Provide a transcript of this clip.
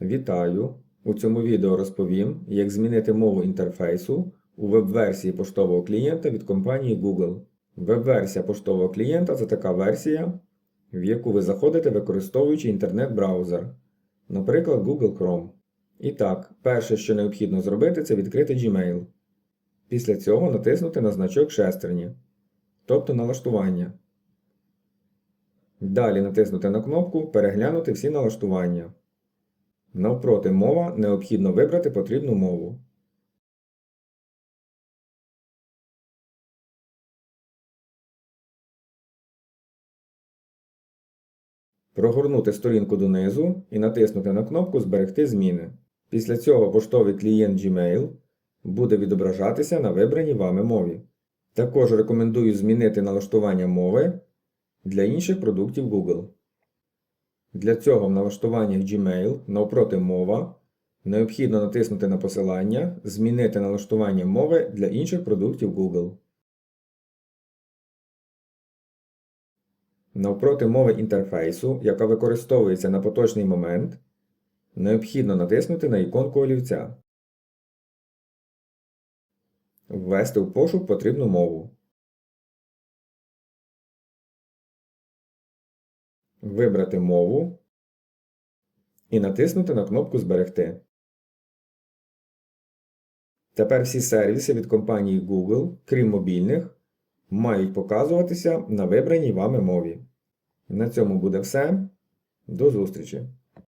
Вітаю! У цьому відео розповім, як змінити мову інтерфейсу у веб-версії поштового клієнта від компанії Google. Веб-версія поштового клієнта це така версія, в яку ви заходите використовуючи інтернет-браузер, наприклад, Google Chrome. І так, перше, що необхідно зробити, це відкрити Gmail. Після цього натиснути на значок шестерні, тобто налаштування. Далі натиснути на кнопку Переглянути всі налаштування. Навпроти мова необхідно вибрати потрібну мову. Прогорнути сторінку донизу і натиснути на кнопку Зберегти зміни. Після цього поштовий клієнт Gmail буде відображатися на вибраній вами мові. Також рекомендую змінити налаштування мови для інших продуктів Google. Для цього в налаштуваннях Gmail навпроти мова необхідно натиснути на посилання Змінити налаштування мови для інших продуктів Google. Навпроти мови інтерфейсу, яка використовується на поточний момент, необхідно натиснути на іконку олівця. Ввести в пошук потрібну мову. Вибрати мову і натиснути на кнопку Зберегти. Тепер всі сервіси від компанії Google, крім мобільних, мають показуватися на вибраній вами мові. На цьому буде все. До зустрічі!